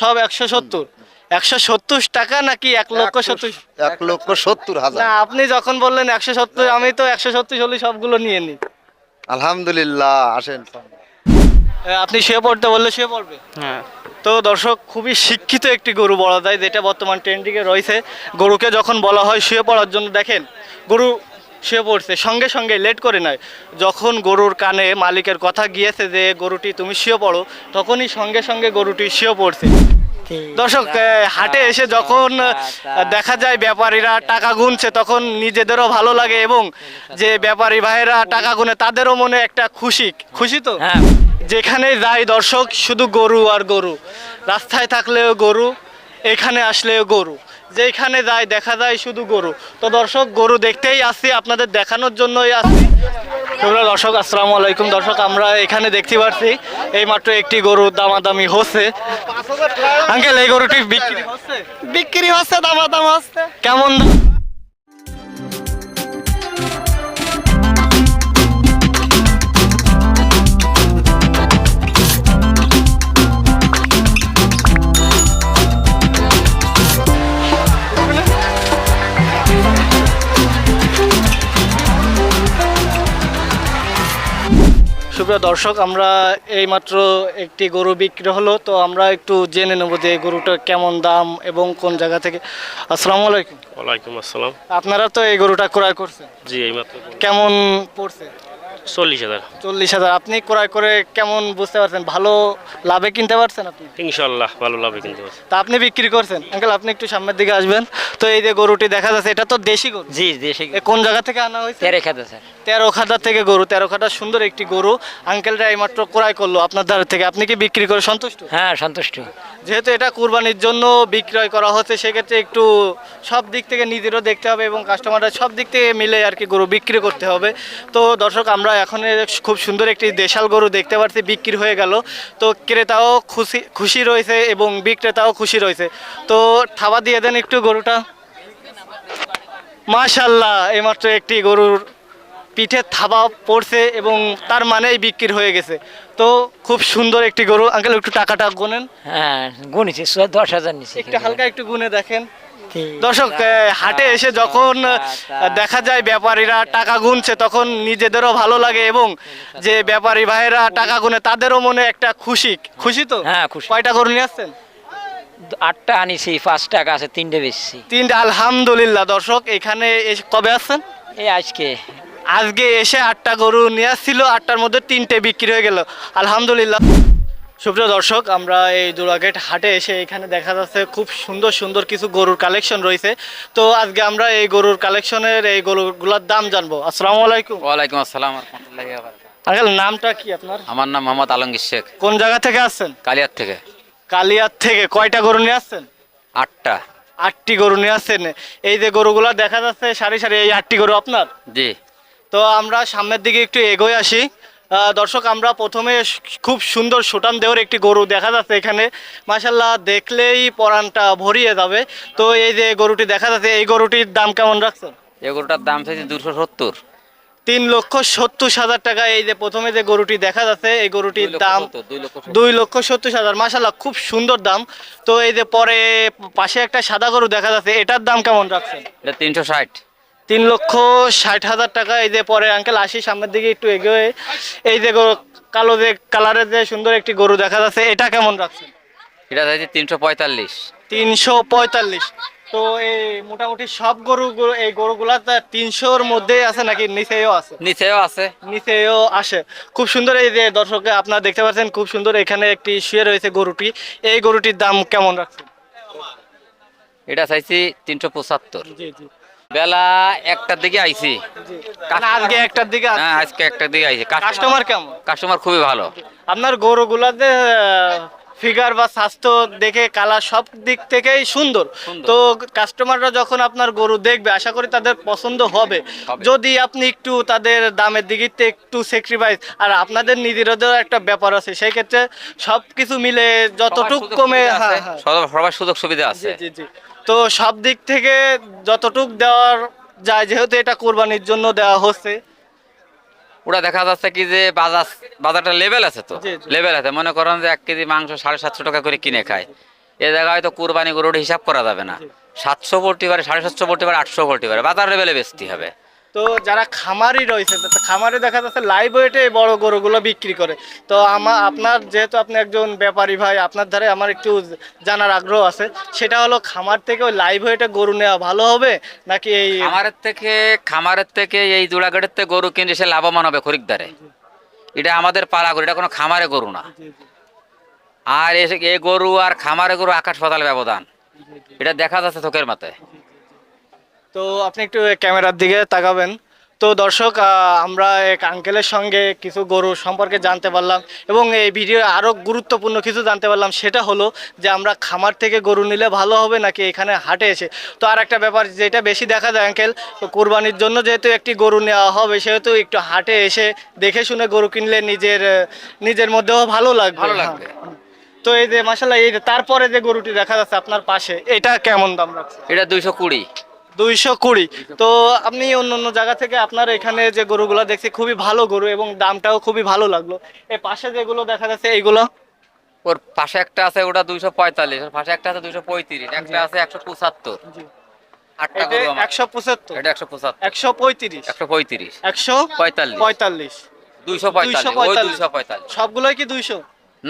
সব একশো সত্তর। একশো সত্তর টাকা নাকি এক লক্ষ সত্তর? এক লক্ষ সত্তর হাজার। না আপনি যখন বললেন একশো সত্তর আমি তো একশো সত্তর হলে সবগুলো নিয়ে নিই। আলহামদুলিল্লাহ আসেন। আপনি শুয়ে পড়তে বললে শুয়ে পড়বে? হ্যাঁ। তো দর্শক খুবই শিক্ষিত একটি গরু বলা যায় যেটা বর্তমান ট্রেন্ডিংয়ে রয়েছে। গরুকে যখন বলা হয় শুয়ে পড়ার জন্য দেখেন গরু শুয়ে পড়ছে সঙ্গে সঙ্গে লেট করে নয়। যখন গরুর কানে মালিকের কথা গিয়েছে যে গরুটি তুমি শুয়ে পড়ো তখনই সঙ্গে সঙ্গে গরুটি শুয়ে পড়ছে। দর্শক হাটে এসে যখন দেখা যায় ব্যাপারীরা টাকা গুনছে তখন নিজেদেরও ভালো লাগে এবং যে ব্যাপারী ভাইয়েরা টাকা গুনে তাদেরও মনে একটা খুশি। খুশি তো? হ্যাঁ। যেখানে যাই দর্শক শুধু গরু আর গরু। রাস্তায় থাকলেও গরু এখানে আসলেও গরু। যেখানে যায় দেখা যায় শুধু গরু। তো দর্শক গরু দেখতেই আসছি আপনাদের দেখানোর জন্যই আসছি। তোমরা দর্শক আসসালামু আলাইকুম। দর্শক আমরা এখানে দেখতে পাচ্ছি এইমাত্র একটি গরু দামাদামি হচ্ছে। আঙ্কেল এই গরুটি বিক্রি হচ্ছে? বিক্রি হচ্ছে দামাদাম হচ্ছে। কেমন সুপ্রিয় দর্শক আমরা এইমাত্র একটি গরু বিক্রি হলো তো আমরা একটু জেনে নেব যে এই গরুটার কেমন দাম এবং কোন জায়গা থেকে। আসসালামু আলাইকুম। ওয়ালাইকুম আসসালাম। আপনারা তো এই গরুটা ক্রয় করছেন। জি এইমাত্র কেমন পড়ছে? চল্লিশ হাজার। চল্লিশ হাজার। আপনি ক্রয় করে কেমন বুঝতে পারছেন? ভালো লাভে কিনতে পারছেন আপনি? ইনশাল্লাহ ভালো লাভে কিনতে পারছেন তা আপনি বিক্রি করছেন। আঙ্কেল আপনি একটু সামনের দিকে আসবেন। তো এই যে গরুটি দেখা যাচ্ছে এটা তো দেশি গরু? জি দেশে কোন জায়গা থেকে আনা হয়েছে? তেরে খেতে স্যার। তেরো খাদার থেকে গরু তেরো খাদার সুন্দর একটি গরু। আঙ্কেলরা এইমাত্র ক্রয় করল আপনার দ্বার থেকে। আপনি কি বিক্রি করে সন্তুষ্ট? হ্যাঁ সন্তুষ্ট। যেহেতু এটা কুরবানির জন্য বিক্রয় করা হচ্ছে সেক্ষেত্রে একটু সব দিক থেকে নিজেরও দেখতে হবে এবং কাস্টমাররা সব দিক থেকে মিলে আর কি গরু বিক্রি করতে হবে। তো দর্শক আমরা এখন খুব সুন্দর একটি দেশাল গরু দেখতে পাচ্ছি বিক্রি হয়ে গেল। তো ক্রেতাও খুশি খুশি রয়েছে এবং বিক্রেতাও খুশি রয়েছে। তো থাবা দিয়ে দেন একটু গরুটা। মাশাল্লাহ এইমাত্র একটি গরুর পিঠে থাবা পড়ছে এবং তার মানেই বিক্রি হয়ে গেছে। তো খুব সুন্দর একটি গরু। আঙ্কেল একটু টাকাটা গুনেন। হ্যাঁ গুনেছি দশ হাজার নিছি একটু হালকা একটু গুনে দেখেন। দর্শক হাটে এসে যখন দেখা যায় ব্যাপারীরা টাকা গুনছে তখন নিজেদেরও ভালো লাগে এবং যে ব্যাপারী ভাইয়েরা টাকা গুনে তাদেরও মনে একটা খুশি। খুশি তো? হ্যাঁ, খুশি। কয়টা গরু নিয়ে আসছেন? আটটা আনিছি পাঁচ টাকা আছে তিনটে বেচছি। তিনটা আলহামদুলিল্লাহ। দর্শক এখানে কবে আসছেন? এই আজকে আজকে এসে আটটা গরু নিয়ে আসছিল আটটার মধ্যে তিনটে বিক্রি হয়ে গেল। আলহামদুলিল্লাহ। সুপ্রিয় দর্শক আমরা এই জোড়াগেট হাটে এসে এখানে দেখা যাচ্ছে খুব সুন্দর সুন্দর কিছু গরুর কালেকশন রয়েছে। তো আজকে আমরা এই গরুর কালেকশনের এই গরুগুলোর দাম জানব। আসসালামু আলাইকুম। ওয়ালাইকুম আসসালাম আঙ্কেল নামটা কি আপনার? আমার নাম মোহাম্মদ আলমগীর শেখ। কোন জায়গা থেকে আসছেন? কালিয়ার থেকে। কালিয়ার থেকে। কয়টা গরু নিয়ে আসছেন? আটটা। আটটি গরু নিয়ে আসছেন। এই যে গরুগুলো দেখা যাচ্ছে সারি সারি এই আটটি গরু আপনার? জি। তো আমরা সামনের দিকে একটু এগোয় আসি। দর্শক আমরা প্রথমে খুব সুন্দর সুটান দেওয়ার একটি গরু দেখা যাচ্ছে এখানে। মাসাল্লাহ দেখলেই পরানটা ভরিয়ে যাবে। তো এই যে গরুটি দেখা যাচ্ছে এই গরুটির দাম কেমন রাখছেন? এগুলোটার দাম চাইছে দুশো সত্তর। তিন লক্ষ সত্তর হাজার টাকা। এই যে প্রথমে যে গরুটি দেখা যাচ্ছে এই গরুটির দাম দুই লক্ষ সত্তর। দুই লক্ষ সত্তর হাজার। মাসাল্লাহ খুব সুন্দর দাম। তো এই যে পরে পাশে একটা সাদা গরু দেখা যাচ্ছে এটার দাম কেমন রাখছেন? এটা তিনশো ষাট। তিন লক্ষ ষাট হাজার টাকা। এই যে পরে আঙ্কেল আসি সামনের দিকে একটু এগিয়ে। এই যে কালো যে কালারের যে সুন্দর একটি গরু দেখা যাচ্ছে এটা কেমন রাখছেন? এটা চাইছে তিনশো পঁয়তাল্লিশ। তিনশো পঁয়তাল্লিশ। তো এই মোটামুটি সব গরু এই গরুগুলা তিনশোর মধ্যেই আছে নাকি নিচেও আছে? নিচেও আছে। নিচেও আসে। খুব সুন্দর এই যে দর্শকে আপনারা দেখতে পাচ্ছেন খুব সুন্দর এখানে একটি শুয়ে রয়েছে গরুটি। এই গরুটির দাম কেমন রাখছেন? এটা চাইছি তিনশো পঁচাত্তর। জি জি। বেলা একটার দিকে আইছি। আজকে একটার দিকে হ্যাঁ আজকে একটার দিকে আইছি। কাস্টমার কেমন? কাস্টমার খুবই ভালো। আপনার গরুগুলাতে ফিগার বা স্বাস্থ্য দেখে কালার সব দিক থেকেই সুন্দর। তো কাস্টমাররা যখন আপনার গরু দেখবে আশা করি তাদের পছন্দ হবে। যদি আপনি একটু তাদের দামের দিকে একটু স্যাক্রিফাইস আর আপনাদের নিজেদেরও একটা ব্যাপার আছে সেই ক্ষেত্রে সব কিছু মিলে যতটুক কমে হ্যাঁ আছে, হ্যাঁ সবার সুযোগ সুবিধা আছে। জি জি। তো সব দিক থেকে যতটুক দেওয়ার যায় যেহেতু এটা কোরবানির জন্য দেওয়া হচ্ছে। ওটা দেখা যাচ্ছে কি যে বাজার বাজারটা লেভেল আছে তো। লেভেল আছে। মনে করেন যে এক কেজি মাংস সাড়ে সাতশো টাকা করে কিনে খায়। এ জায়গায় হয়তো কোরবানি গরুর হিসাব করা যাবে না। সাতশো পোল্ট্রি পারে সাড়ে সাতশো পোল্ট্রি পারে আটশো পোল্ট্রি পারে। বাজার লেভেলে বেচতে হবে। তো যারা খামারি রয়েছে খামারে দেখা যাচ্ছে লাইভ ওয়েটে এই বড় গরুগুলো বিক্রি করে। তো আমার আপনার যেহেতু আপনি একজন ব্যাপারী ভাই, আপনার ধারে আমার একটু জানার আগ্রহ আছে। সেটা হলো খামার থেকে ওই লাইভ ওয়েটে গরু নেওয়া ভালো হবে, নাকি এই খামারের থেকে খামারের থেকে এই জোড়াঘাটের থেকে গরু কিনলে সে লাভবান হবে খরিকদারে এটা আমাদের পালা গরু, এটা কোনো খামারে গরু না। আর এ গরু আর খামারে গরু আকাশ পাতাল ব্যবধান। এটা দেখা যাচ্ছে চোখের মাথায়। তো আপনি একটু ক্যামেরার দিকে তাকাবেন। তো দর্শক আমরা এক আঙ্কেলের সঙ্গে কিছু গরু সম্পর্কে জানতে পারলাম এবং এই ভিডিও আরও গুরুত্বপূর্ণ কিছু জানতে পারলাম। সেটা হলো যে আমরা খামার থেকে গরু নিলে ভালো হবে নাকি এখানে হাটে এসে? তো আর একটা ব্যাপার যেটা বেশি দেখা যায় আঙ্কেল তো কোরবানির জন্য যেহেতু একটি গরু নেওয়া হবে সেহেতু একটু হাটে এসে দেখে শুনে গরু কিনলে নিজের নিজের মধ্যেও ভালো লাগবে। ভালো হ্যাঁ। লাগবে তো এই যে মাসাল্লাহ এই তারপরে যে গরুটি দেখা যাচ্ছে আপনার পাশে এটা কেমন দাম রাখছে এটা দুইশো কুড়ি। দুইশো কুড়ি। তো আপনি অন্য অন্য জায়গা থেকে আপনার এখানে যে গরুগুলো দেখছি খুবই ভালো গরু এবং দামটাও খুবই ভালো লাগল। এই পাশে যেগুলো দেখা যাচ্ছে এইগুলো? ওর পাশে একটা আছে ওটা দুইশো পঁয়তাল্লিশ। ওর পাশে একটা আছে দুইশো পঁয়ত্রিশ একটা আছে একশো পঁচাত্তর। আটটা গরু একশো পঁচাত্তর। এটা একশো পঁচাত্তর। একশো পঁয়ত্রিশ। একশো পঁয়ত্রিশ। একশো পঁয়তাল্লিশ। পঁয়তাল্লিশ। দুইশো পঁয়তাল্লিশ। সবগুলোই কি দুইশো?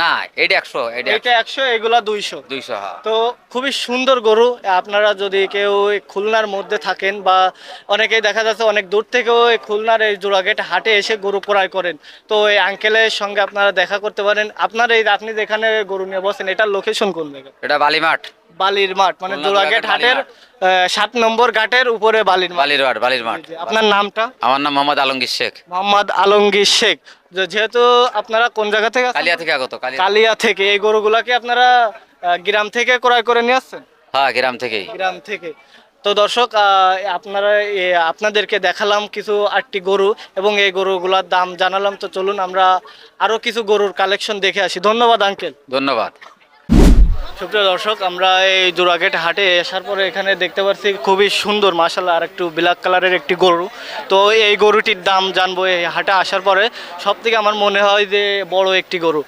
না এটা একশো এটা একশো এগুলা দুইশো। দুইশো হ্যাঁ। তো খুবই সুন্দর গরু। আপনারা যদি কেউ খুলনার মধ্যে থাকেন বা অনেকেই দেখা যাচ্ছে অনেক দূর থেকেও এই খুলনার এই জোড়াগেট হাটে এসে গরু ক্রয় করেন। তো এই আঙ্কেলের সঙ্গে আপনারা দেখা করতে পারেন। আপনার এই আপনি যেখানে গরু নিয়ে বসেন এটার লোকেশন কোন জায়গা এটা বালিমাঠ। বালির মাঠ মানে জোড়াঘাট হাটের সাত নম্বর ঘাটের উপরে বালির মাঠ। বালির মাঠ বালির মাঠ। আপনার নামটা? আমার নাম মোহাম্মদ আলমগীর শেখ। মোহাম্মদ আলমগীর শেখ। যেহেতু আপনারা কোন জায়গা থেকে কালিয়া থেকে আগত কালিয়া। থেকে। এই গরুগুলাকে আপনারা গ্রাম থেকে ক্রয় করে নিয়ে আসছেন? হ্যাঁ গ্রাম থেকেই। গ্রাম থেকে। তো দর্শক আপনারা আপনাদেরকে দেখালাম কিছু আটটি গরু এবং এই গরুগুলোর দাম জানালাম। তো চলুন আমরা আরও কিছু গরুর কালেকশন দেখে আসি। ধন্যবাদ আঙ্কেল। ধন্যবাদ। সুপ্রিয় দর্শক আমরা এই জোড়াগেট হাটে আসার পরে এখানে দেখতে পাচ্ছি খুবই সুন্দর মাসাল্লাহ আর একটু ব্ল্যাক কালারের একটি গরু। তো এই গরুটির দাম জানব এই হাটে আসার পরে। সব থেকে আমার মনে হয় যে বড় একটি গরু।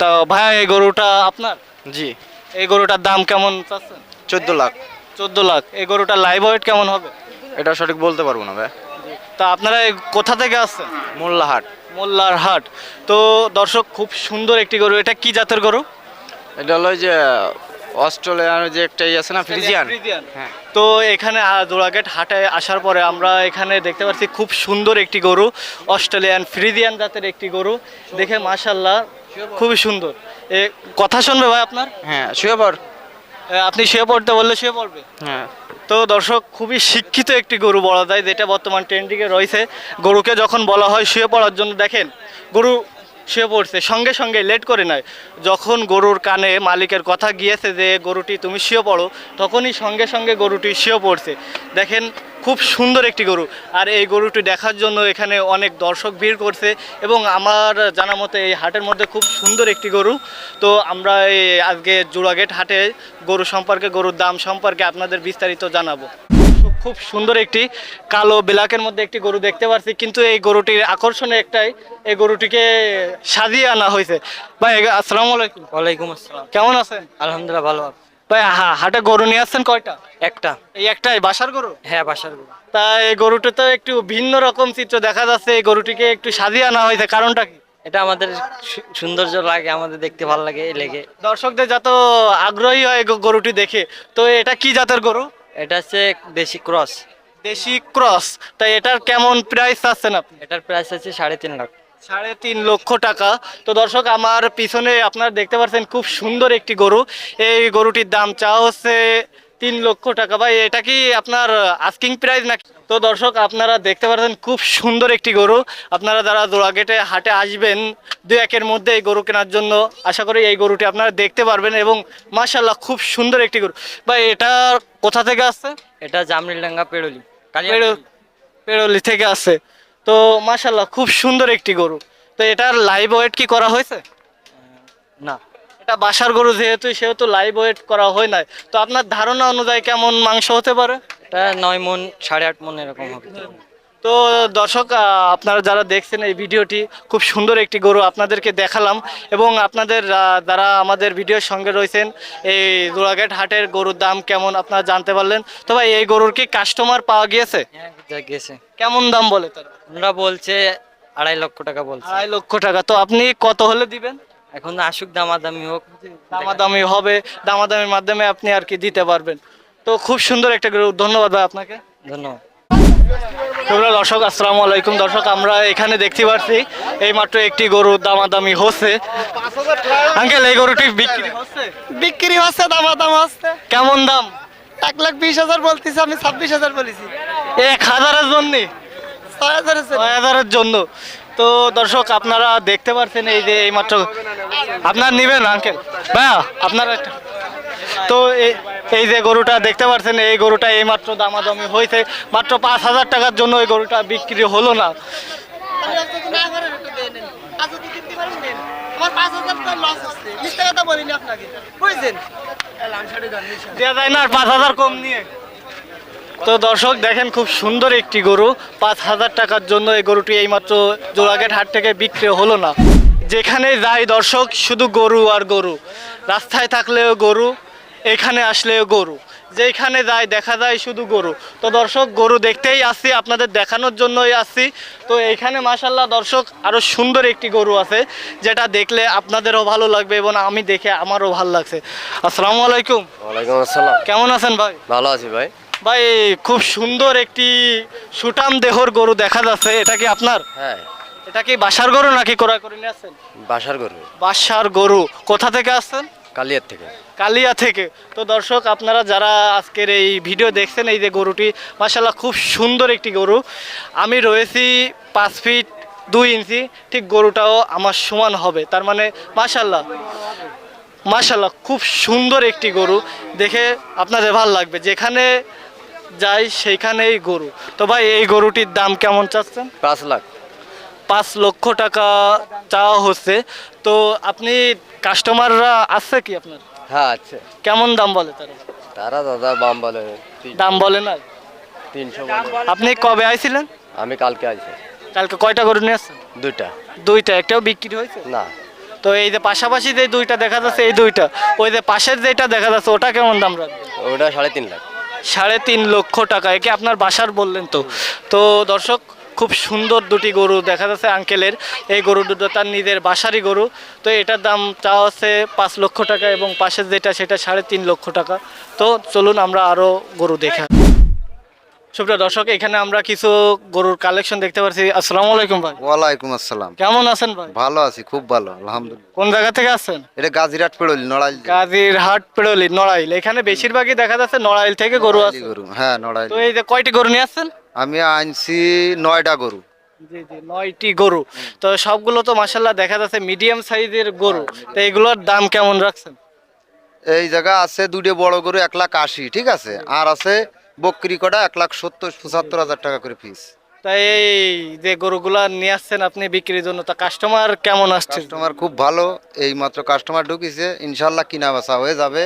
তা ভাই এই গরুটা আপনার? জি। এই গরুটার দাম কেমন চাচ্ছেন? চোদ্দ লাখ। চোদ্দ লাখ। এই গরুটার লাইভ ওয়েট কেমন হবে? এটা সঠিক বলতে পারব না ভাই। তা আপনারা কোথা থেকে আসছেন? মোল্লাহাট। মোল্লার হাট তো দর্শক খুব সুন্দর একটি গরু। এটা কি জাতের গরু? এটা হলো যে অস্ট্রেলিয়ার যে একটা ইয়ে আছে না ফ্রিজিয়ান। হ্যাঁ। তো এখানে আ- হাটে আসার পরে আমরা এখানে দেখতে পাচ্ছি খুব সুন্দর একটি গরু অস্ট্রেলিয়ান ফ্রিজিয়ান জাতের একটি গরু। দেখে মাশাল্লাহ খুবই সুন্দর। এ কথা শুনবে ভাই আপনার? হ্যাঁ শুয়ে এ, আপনি শুয়ে পড়তে বললে শুয়ে পড়বে। হ্যাঁ। তো দর্শক খুবই শিক্ষিত একটি গরু বলা যায় যেটা বর্তমান ট্রেন্ডিংয়ে রয়েছে। গরুকে যখন বলা হয় শুয়ে পড়ার জন্য দেখেন গরু শুয়ে পড়ছে, সঙ্গে সঙ্গে লেট করে নেয়। যখন গরুর কানে মালিকের কথা গিয়েছে যে, গরুটি তুমি শুয়ে পড়ো, তখনই সঙ্গে সঙ্গে গরুটি শুয়ে পড়ছে। দেখেন খুব সুন্দর একটি গরু। আর এই গরুটি দেখার জন্য এখানে অনেক দর্শক ভিড় করছে এবং আমার জানা মতে এই হাটের মধ্যে খুব সুন্দর একটি গরু। তো আমরা এই আজকে জোড়াগেট হাটে গরু সম্পর্কে, গরুর দাম সম্পর্কে আপনাদের বিস্তারিত জানাব। খুব সুন্দর একটি কালো ব্ল্যাকের মধ্যে একটি গরু দেখতে পাচ্ছি কিন্তু এই গরুটির আকর্ষণে একটাই এই গরুটিকে সাজিয়ে আনা হয়েছে। ভাই আসসালামু আলাইকুম। ওয়ালাইকুম আসসালাম। কেমন আছেন? আলহামদুলিল্লাহ ভালো ভাই হা- হাটে গরু নিয়ে আসছেন কয়টা? একটা। এই একটাই বাসার গরু? হ্যাঁ বাসার গরু। তা এই গরুটা তো একটু ভিন্ন রকম চিত্র দেখা যাচ্ছে এই গরুটিকে একটু সাজিয়ে আনা হয়েছে কারণটা কি? এটা আমাদের সৌন্দর্য লাগে আমাদের দেখতে ভালো লাগে এই লেগে। দর্শকদের যত আগ্রহী হয় গরুটি দেখে তো এটা কি জাতের গরু? এটা হচ্ছে দেশি ক্রস। দেশি ক্রস। তাই এটার কেমন প্রাইস আছেন আপনি? এটার প্রাইস আছে সাড়ে তিন লাখ। সাড়ে তিন লক্ষ টাকা। তো দর্শক আমার পিছনে আপনারা দেখতে পাচ্ছেন খুব সুন্দর একটি গরু। এই গরুটির দাম চা হচ্ছে তিন লক্ষ টাকা। ভাই এটা কি আপনার আস্কিং প্রাইস নাকি? তো দর্শক আপনারা দেখতে পাচ্ছেন খুব সুন্দর একটি গরু। আপনারা যারা জোড়াগেটে হাটে আসবেন দু একের মধ্যে এই গরু কেনার জন্য আশা করি এই গরুটি আপনারা দেখতে পারবেন এবং মাশাল্লাহ খুব সুন্দর একটি গরু। বা এটা কোথা থেকে আসছে? এটা জামরিলডাঙ্গা পেড়লি পেড়ো- পেড়লি থেকে আসছে। তো মাশাল্লাহ খুব সুন্দর একটি গরু। তো এটার লাইভ ওয়েট কি করা হয়েছে? না। এটা বাসার গরু যেহেতু সেহেতু লাইভ ওয়েট করা হয় নাই। তো আপনার ধারণা অনুযায়ী কেমন মাংস হতে পারে? এটা নয় মন সাড়ে আট মন এরকম হবে। তো দর্শক আপনারা যারা দেখছেন এই ভিডিওটি খুব সুন্দর একটি গরু আপনাদেরকে দেখালাম এবং আপনাদের যারা আমাদের ভিডিওর সঙ্গে রয়েছেন এই জোড়াঘাট হাটের গরুর দাম কেমন আপনারা জানতে পারলেন? তো ভাই এই গরুর কি কাস্টমার পাওয়া গিয়েছে? হ্যাঁ গেছে কেমন দাম বলে তারা? বলছে আড়াই লক্ষ টাকা বলছে। আড়াই লক্ষ টাকা। তো আপনি কত হলে দিবেন? এখন আসুক দামাদামি হোক। দামাদামি হবে। দামাদামির মাধ্যমে আপনি আর কি দিতে পারবেন। তো খুব সুন্দর একটা গরু। ধন্যবাদ ভাই আপনাকে। ধন্যবাদ। সুপ্রিয় দর্শক আসসালামু আলাইকুম। দর্শক আমরা এখানে দেখতে পাচ্ছি এই মাত্র একটি গরু দামাদামি হচ্ছে। আঙ্কেল এই গরুটি বিক্রি হচ্ছে? বিক্রি হচ্ছে দামা দাম হচ্ছে। কেমন দাম? এক লাখ বিশ হাজার বলতেছি আমি ছাব্বিশ হাজার বলেছি। এক হাজারের জন্য? ছয় হাজারের জন্য। ছয় হাজারের জন্য। তো দর্শক আপনারা দেখতে পাচ্ছেন এই যে এই মাত্র আপনার নিবেন আঙ্কেল। ভাইয়া আপনার একটা তো এই- এই যে গরুটা দেখতে পাচ্ছেন এই গরুটা এই মাত্র দামাদামি হয়েছে। মাত্র পাঁচ হাজার টাকার জন্য এই গরুটা বিক্রি হলো না। দেওয়া যায় না আর পাঁচ হাজার কম নিয়ে। তো দর্শক দেখেন খুব সুন্দর একটি গরু। পাঁচ হাজার টাকার জন্য এই গরুটি এইমাত্র জোড়াঘাট হাট থেকে বিক্রি হলো না। যেখানে যাই দর্শক শুধু গরু আর গরু। রাস্তায় থাকলেও গরু। এখানে আসলে গরু। যেখানে যায় দেখা যায় শুধু গরু। তো দর্শক গরু দেখতেই আসছি আপনাদের দেখানোর জন্যই আসছি তো এইখানে মাসাল্লাহ দর্শক আরও সুন্দর একটি গরু আছে যেটা দেখলে আপনাদেরও ভালো লাগবে এবং আমি দেখে আমারও ভালো লাগছে। আসসালামু আলাইকুম। ওয়ালাইকুম আসসালাম। কেমন আছেন ভাই? ভালো আছি ভাই। ভাই খুব সুন্দর একটি সুটাম দেহর গরু দেখা যাচ্ছে। এটা কি আপনার? হ্যাঁ। এটা কি বাসার গরু নাকি ক্রয় করে নিয়ে আসছেন? বাসার গরু। বাসার গরু। কোথা থেকে আসছেন? কালিয়ার থেকে। কালিয়া থেকে। তো দর্শক আপনারা যারা আজকের এই ভিডিও দেখছেন এই যে গরুটি মাসাল্লাহ খুব সুন্দর একটি গরু। আমি রয়েছি পাঁচ ফিট দুই ইঞ্চি ঠিক গরুটাও আমার সমান হবে। তার মানে মাসাল্লাহ মাশাল্লাহ খুব সুন্দর একটি গরু। দেখে আপনাদের ভালো লাগবে যেখানে যাই সেইখানেই গরু। তো ভাই এই গরুটির দাম কেমন চাচ্ছেন? পাঁচ লাখ। পাঁচ লক্ষ টাকা চাওয়া হচ্ছে। তো আপনি কাস্টমাররা আছে কি আপনার? হ্যাঁ আচ্ছা কেমন দাম বলে তারা? তারা দাদা দাম বলে দাম বলে না? তিনশো আপনি কবে আইছিলেন? আমি কালকে আইছি। কালকে কয়টা গরু নিয়ে আসছেন? দুইটা। দুইটা একটাও বিক্রি হয়েছে? না। তো এই যে পাশাপাশি যে দুইটা দেখা যাচ্ছে এই দুইটা ওই যে পাশের যেটা দেখা যাচ্ছে ওটা কেমন দাম রাখবে ওটা সাড়ে তিন লাখ। সাড়ে তিন লক্ষ টাকা একে আপনার বাসার বললেন তো? তো দর্শক খুব সুন্দর দুটি গরু দেখা যাচ্ছে আঙ্কেলের এই গরু দুটো তার নিজের বাসারই গরু। তো এটার দাম চাওয়া হচ্ছে পাঁচ লক্ষ টাকা এবং পাশের যেটা সেটা সাড়ে তিন লক্ষ টাকা। তো চলুন আমরা আরও গরু দেখা সুপ্রিয় দর্শক এখানে আমরা কিছু গরুর কালেকশন দেখতে পাচ্ছি আসসালামু আলাইকুম ভাই। ওয়ালাইকুম আসসালাম। কেমন আছেন ভাই? ভালো আছি খুব ভালো আলহামদুলিল্লাহ। কোন জায়গা থেকে আছেন এটা গাজিরাট পেড়ল নড়াইল গাজীরহাট পেড়লি নড়াইল। এখানে বেশিরভাগই দেখা যাচ্ছে নড়াইল থেকে গরু আছে গরু হ্যাঁ নড়াইল। তো এই যে কয়টি গরু নিয়ে আসছেন? আমি আনছি নয়টা গরু। জি জি নয়টি গরু। তো সবগুলো তো মাসাল্লাহ দেখা যাচ্ছে মিডিয়াম সাইজের গরু। তো এগুলোর দাম কেমন রাখছেন? এই জায়গা আছে দুটো বড় গরু এক লাখ আশি ঠিক আছে? আর আছে বকরি কটা এক লাখ সত্তর পঁচাত্তর হাজার টাকা করে পিস তাই এই যে গরুগুলা নিয়ে আসছেন আপনি বিক্রির জন্য তা কাস্টমার কেমন আসছে? কাস্টমার খুব ভালো এই মাত্র কাস্টমার ঢুকিছে ইনশাল্লাহ কিনা বেচা হয়ে যাবে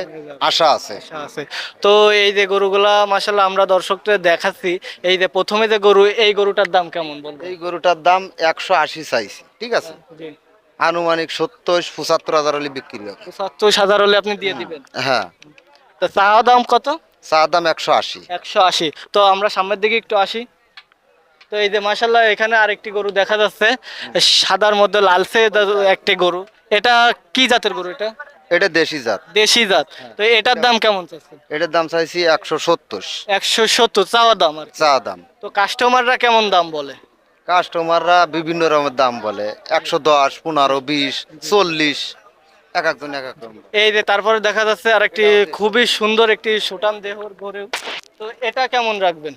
আশা আছে। আছে। তো এই যে গরুগুলা মাসাল্লাহ আমরা দর্শকদের দেখাচ্ছি এই যে প্রথমে যে গরু এই গরুটার দাম কেমন বলব? এই গরুটার দাম একশো আশি চাইছি ঠিক আছে? জি। আনুমানিক সত্তর পঁচাত্তর হাজার হলে বিক্রি হবে। পঁচাত্তর হাজার হলে আপনি দিয়ে দিবেন? হ্যাঁ। তো চা দাম কত? চা দাম একশো আশি। একশো আশি। তো আমরা সামনের দিকে একটু আসি। তো এই যে মাসাল্লাহ এখানে আরেকটি গরু দেখা যাচ্ছে। সাদার মধ্যে লালসে একটি গরু। এটা কি জাতের গরু এটা? এটা দেশি জাত। দেশি জাত। তো এটার দাম কেমন চাচ্ছে এটার দাম চাইছি একশো সত্তর। একশো সত্তর চাওয়া দাম আর কি। চা দাম। তো কাস্টমাররা কেমন দাম বলে? কাস্টমাররা বিভিন্ন রকমের দাম বলে। একশো দশ পনেরো বিশ চল্লিশ এক একজন এক এক রকম। এই যে তারপরে দেখা যাচ্ছে আরেকটি খুবই সুন্দর একটি সুটাম দেহর গরু তো এটা কেমন রাখবেন?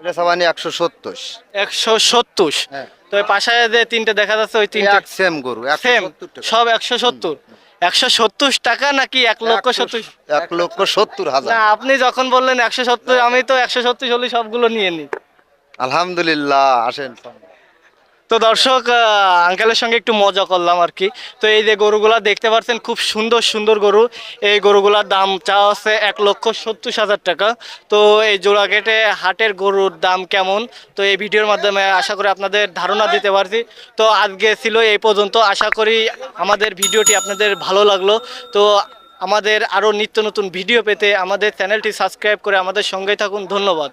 এটা সবানি একশো সত্তর। একশো সত্তর? হ্যাঁ। তো পাশে যে তিনটে দেখা যাচ্ছে ওই তিনটে এক সেম গরু সেম সব একশো সত্তর? একশো সত্তর টাকা নাকি এক লক্ষ সত্তর? এক লক্ষ সত্তর হাজার। না আপনি যখন বললেন একশো সত্তর আমি তো একশো সত্তর হলে সবগুলো নিয়ে নিই। আলহামদুলিল্লাহ আসেন। তো দর্শক আঙ্কেলের সঙ্গে একটু মজা করলাম আর কি। তো এই যে গরুগুলা দেখতে পাচ্ছেন, খুব সুন্দর সুন্দর গরু। এই গরুগুলার দাম চাওয়া আছে এক লক্ষ সত্তর হাজার টাকা। তো এই জোড়াঘাটে হাটের গরুর দাম কেমন? তো এই ভিডিওর মাধ্যমে আশা করি আপনাদের ধারণা দিতে পারছি। তো আজকে ছিল এই পর্যন্ত। আশা করি আমাদের ভিডিওটি আপনাদের ভালো লাগল। তো আমাদের আরও নিত্য নতুন ভিডিও পেতে আমাদের চ্যানেলটি সাবস্ক্রাইব করে আমাদের সঙ্গেই থাকুন। ধন্যবাদ।